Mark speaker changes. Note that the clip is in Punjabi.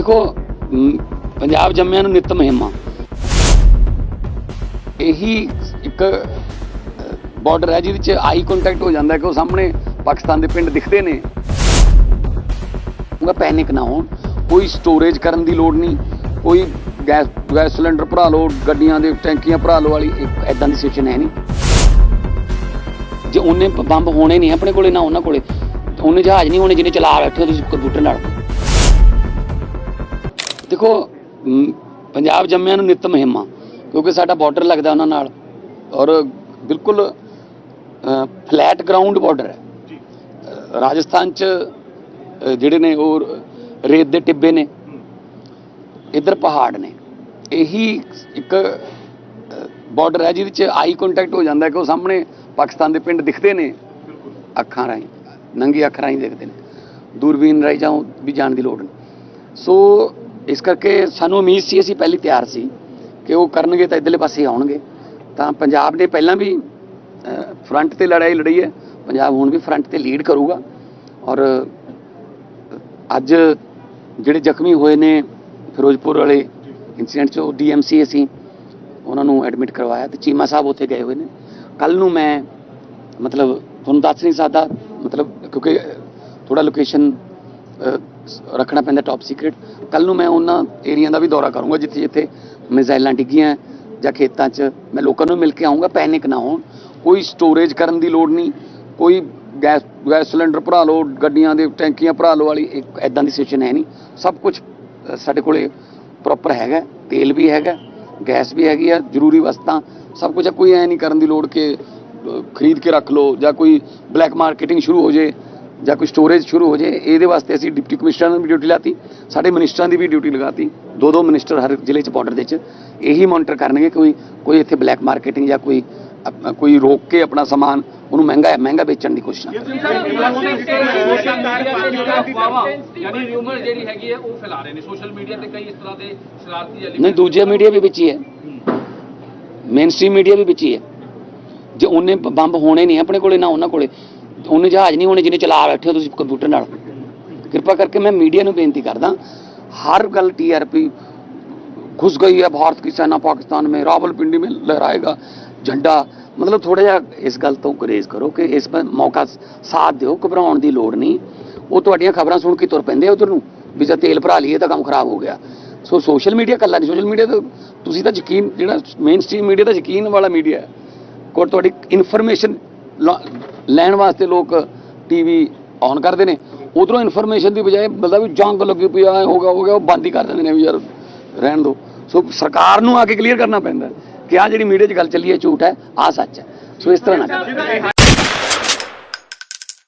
Speaker 1: ਦੇਖੋ ਪੰਜਾਬ ਜੰਮਿਆਂ ਨੂੰ ਨਿਤ ਮਹਿਮਾ। ਇਹੀ ਇੱਕ ਬਾਰਡਰ ਹੈ ਜਿਹਦੇ ਚ ਆਈ ਕੰਟੈਕਟ ਹੋ ਜਾਂਦਾ ਕਿ ਉਹ ਸਾਹਮਣੇ ਪਾਕਿਸਤਾਨ ਦੇ ਪਿੰਡ ਦਿਖਦੇ ਨੇ। ਉਹਦਾ ਪੈਨਿਕ ਨਾ ਹੋਣ। ਕੋਈ ਸਟੋਰੇਜ ਕਰਨ ਦੀ ਲੋੜ ਨਹੀਂ। ਕੋਈ ਗੈਸ ਗੈਸ ਸਿਲੰਡਰ ਭਰਾ ਲਓ, ਗੱਡੀਆਂ ਦੇ ਟੈਂਕੀਆਂ ਭਰਾ ਲਓ ਵਾਲੀ ਐਦਾਂ ਦੀ ਸਿਚੁਏਸ਼ਨ ਹੈ ਨਹੀਂ। ਜੇ ਉਹਨੇ ਬੰਬ ਹੋਣੇ ਨਹੀਂ ਆਪਣੇ ਕੋਲੇ, ਨਾ ਉਹਨਾਂ ਕੋਲੇ। ਉਹਨੇ ਜਹਾਜ਼ ਨਹੀਂ ਹੋਣੇ ਜਿਹਨੇ ਚਲਾ ਬੈਠੇ ਹੋ ਤੁਸੀਂ ਕੰਪਿਊਟਰ ਨਾਲ। ਦੇਖੋ ਪੰਜਾਬ ਜੰਮਿਆਂ ਨੂੰ ਨਿਤ ਮਹਿਮਾ ਕਿਉਂਕਿ ਸਾਡਾ ਬਾਰਡਰ ਲੱਗਦਾ ਉਹਨਾਂ ਨਾਲ ਔਰ ਬਿਲਕੁਲ ਫਲੈਟ ਗਰਾਊਂਡ ਬਾਰਡਰ ਹੈ। ਰਾਜਸਥਾਨ ਚ ਜਿਹੜੇ ਨੇ ਉਹ ਰੇਤ ਦੇ ਟਿੱਬੇ ਨੇ ਇੱਧਰ ਪਹਾੜ ਨੇ। ਇਹੀ ਇੱਕ ਬਾਰਡਰ ਹੈ ਜਿਹਦੇ ਚ ਆਈ ਕੰਟੈਕਟ ਹੋ ਜਾਂਦਾ ਕਿ ਉਹ ਸਾਹਮਣੇ ਪਾਕਿਸਤਾਨ ਦੇ ਪਿੰਡ ਦਿਖਦੇ ਨੇ। ਅੱਖਾਂ ਰਾਹੀਂ ਨੰਗੀ ਅੱਖ ਰਾਹੀਂ ਦਿਖਦੇ ਨੇ। ਦੂਰਬੀਨ ਰਾਹੀਂ ਜਾਉ ਵੀ ਜਾਣ ਦੀ ਲੋੜ ਨਹੀਂ। ਸੋ ਇਸ ਕਰਕੇ ਸਾਨੂੰ ਉਮੀਦ ਸੀ, ਅਸੀਂ ਪਹਿਲੀ ਤਿਆਰ ਸੀ ਕਿ ਉਹ ਕਰਨਗੇ ਤਾਂ ਇਧਰਲੇ ਪਾਸੇ ਆਉਣਗੇ। ਤਾਂ ਪੰਜਾਬ ਨੇ ਪਹਿਲਾਂ ਵੀ ਫਰੰਟ ਤੇ ਲੜਾਈ ਲੜੀ ਹੈ। ਪੰਜਾਬ ਹੁਣ ਵੀ ਫਰੰਟ ਤੇ ਲੀਡ ਕਰੂਗਾ। ਔਰ ਅੱਜ ਜਿਹੜੇ ਜ਼ਖਮੀ ਹੋਏ ਨੇ ਫਿਰੋਜ਼ਪੁਰ ਵਾਲੇ ਇਨਸੀਡੈਂਟ 'ਚ, ਉਹ ਡੀਐਮਸੀ ਅਸੀਂ ਉਹਨਾਂ ਨੂੰ ਐਡਮਿਟ ਕਰਵਾਇਆ ਤੇ ਚੀਮਾ ਸਾਹਿਬ ਉੱਥੇ ਗਏ ਹੋਏ ਨੇ। ਕੱਲ ਨੂੰ ਮੈਂ, ਮਤਲਬ, ਤੁਹਾਨੂੰ ਦੱਸ ਨਹੀਂ ਸਕਦਾ, ਮਤਲਬ, ਕਿਉਂਕਿ ਥੋੜਾ ਲੋਕੇਸ਼ਨ ਰੱਖਣਾ ਪੈਂਦਾ ਟੌਪ ਸੀਕ੍ਰੀਟ ਕੱਲ ਨੂੰ ਮੈਂ ਉਹਨਾਂ ਏਰੀਆ ਦਾ ਵੀ ਦੌਰਾ ਕਰੂੰਗਾ, ਜਿੱਥੇ ਜਿੱਥੇ ਮਿਜ਼ਾਈਲਾਂ ਡਿੱਗੀਆਂ ਜਾਂ ਖੇਤਾਂ 'ਚ ਮੈਂ ਲੋਕਾਂ ਨੂੰ ਮਿਲ ਕੇ ਆਉਂਗਾ ਪੈਨਿਕ ਨਾ ਹੋਣ। ਕੋਈ ਸਟੋਰੇਜ ਕਰਨ ਦੀ ਲੋੜ ਨਹੀਂ। ਕੋਈ ਗੈਸ ਗੈਸ ਸਿਲੰਡਰ ਭਰਾ ਲਓ, ਗੱਡੀਆਂ ਦੇ ਟੈਂਕੀਆਂ ਭਰਾ ਲਓ ਵਾਲੀ ਐਦਾਂ ਦੀ ਸਿਚੁਏਸ਼ਨ ਹੈ ਨਹੀਂ। ਸਭ ਕੁਝ ਸਾਡੇ ਕੋਲੇ ਪ੍ਰੋਪਰ ਹੈਗਾ, ਤੇਲ ਵੀ ਹੈਗਾ, ਗੈਸ ਵੀ ਹੈਗੀ ਆ, ਜ਼ਰੂਰੀ ਵਸਤਾਂ, ਸਭ ਕੁਝ ਕੋਈ ਐ ਨਹੀਂ ਕਰਨ ਦੀ ਲੋੜ ਕਿ ਖਰੀਦ ਕੇ ਰੱਖ ਲਓ ਜਾਂ ਕੋਈ ਬਲੈਕ ਮਾਰਕੀਟਿੰਗ ਸ਼ੁਰੂ ਹੋ ਜੇ। ਜਾਂ ਕੋਈ ਸਟੋਰੇਜ ਸ਼ੁਰੂ ਹੋ ਜੇ ਇਹਦੇ ਵਾਸਤੇ ਅਸੀਂ ਡਿਪਟੀ ਕਮਿਸ਼ਨਰ ਨੂੰ ਵੀ ਡਿਊਟੀ ਲਾਤੀ ਸਾਡੇ ਮਿਨਿਸਟਰਾਂ ਦੀ ਵੀ ਡਿਊਟੀ ਲਗਾਤੀ ਦੋ ਦੋ ਮਿਨਿਸਟਰ ਹਰ ਜ਼ਿਲ੍ਹੇ 'ਚ ਬਾਰਡਰ ਦੇ 'ਚ ਇਹੀ ਮੋਨੀਟਰ ਕਰਨਗੇ ਕੋਈ ਕੋਈ ਇੱਥੇ ਬਲੈਕ ਮਾਰਕੀਟਿੰਗ ਜਾਂ ਕੋਈ ਕੋਈ ਰੋਕ ਕੇ ਆਪਣਾ ਸਮਾਨ ਉਹਨੂੰ ਮਹਿੰਗਾ ਮਹਿੰਗਾ ਵੇਚਣ ਦੀ ਕੋਸ਼ਿਸ਼ ਨਾ ਕਰੇ
Speaker 2: ਯਾਨੀ ਰਿਊਮਰ ਜਿਹੜੀ ਹੈਗੀ ਹੈ ਉਹ ਫੈਲਾ ਰਹੇ ਨੇ। ਸੋਸ਼ਲ ਮੀਡੀਆ ਤੇ ਕਈ ਇਸ ਤਰ੍ਹਾਂ ਦੇ ਸ਼ਰਾਰਤੀ ਐਲੀਮੈਂਟ
Speaker 1: ਨਹੀਂ ਦੂਜੇ ਮੀਡੀਆ ਵੀ ਵਿੱਚ ਹੀ ਹੈ। ਮੇਨ ਸਟ੍ਰੀਮ ਮੀਡੀਆ ਵੀ ਵਿੱਚ ਹੀ ਹੈ। ਜੇ ਉਹਨੇ ਬੰਬ ਹੋਣੇ ਨਹੀਂ ਆਪਣੇ ਕੋਲੇ ਨਾ ਉਹਨਾਂ ਕੋਲੇ ਉਹਨੇ ਜਹਾਜ਼ ਨਹੀਂ ਹੋਣੇ ਜਿਹਨੇ ਚਲਾ ਬੈਠੇ ਹੋ ਤੁਸੀਂ ਕੰਪਿਊਟਰ ਨਾਲ ਕਿਰਪਾ ਕਰਕੇ ਮੈਂ ਮੀਡੀਆ ਨੂੰ ਬੇਨਤੀ ਕਰਦਾ ਹਰ ਗੱਲ ਟੀਆਰਪੀ घुस गई है भारत की सेना पाकिस्तान में रावलपिंडी में लहराएगा झंडा ਮਤਲਬ ਥੋੜਾ ਜਿਹਾ ਇਸ ਗੱਲ ਤੋਂ ਗੁਰੇਜ਼ ਕਰੋ ਕਿ ਇਸ ਪਰ ਮੌਕਾ ਸਾਥ ਦਿਓ ਘਬਰਾਉਣ ਦੀ ਲੋੜ ਨਹੀਂ ਉਹ ਤੁਹਾਡੀਆਂ ਖਬਰਾਂ ਸੁਣ ਕੇ ਤੁਰ ਪੈਂਦੇ ਆ ਉਧਰ ਨੂੰ ਵੀ ਜੇ ਤੇਲ ਭਰਾ ਲਈਏ ਤਾਂ ਕੰਮ ਖਰਾਬ ਹੋ ਗਿਆ ਸੋ ਸੋਸ਼ਲ ਮੀਡੀਆ ਕੱਲਾ ਨਹੀਂ ਸੋਸ਼ਲ ਮੀਡੀਆ ਤਾਂ ਤੁਸੀਂ ਤਾਂ ਯਕੀਨ ਜਿਹੜਾ ਮੇਨ ਸਟ੍ਰੀਮ ਮੀਡੀਆ ਤਾਂ ਯਕੀਨ ਵਾਲਾ ਮੀਡੀਆ ਹੈ ਕੋਲ ਤੁਹਾਡੀ ਇਨਫੋਰਮੇਸ਼ਨ ਲੈਣ ਵਾਸਤੇ ਲੋਕ ਟੀਵੀ ਔਨ ਕਰਦੇ ਨੇ। ਉਧਰੋਂ ਇਨਫੋਰਮੇਸ਼ਨ ਦੀ ਬਜਾਏ ਬਲਦਾ ਵੀ ਜੰਗ ਲੱਗੀ ਪਈ ਆ ਹੋ ਗਿਆ ਹੋ ਗਿਆ, ਉਹ ਬੰਦ ਹੀ ਕਰ ਦਿੰਦੇ ਨੇ ਵੀ ਯਾਰ, ਰਹਿਣ ਦਿਓ। ਸੋ ਸਰਕਾਰ ਨੂੰ ਆ ਕੇ ਕਲੀਅਰ ਕਰਨਾ ਪੈਂਦਾ ਕਿ ਆ ਜਿਹੜੀ ਮੀਡੀਆ 'ਚ ਗੱਲ ਚੱਲੀ ਹੈ, ਝੂਠ ਹੈ ਆ ਸੱਚ ਹੈ। ਸੋ ਇਸ ਤਰ੍ਹਾਂ ਨਾ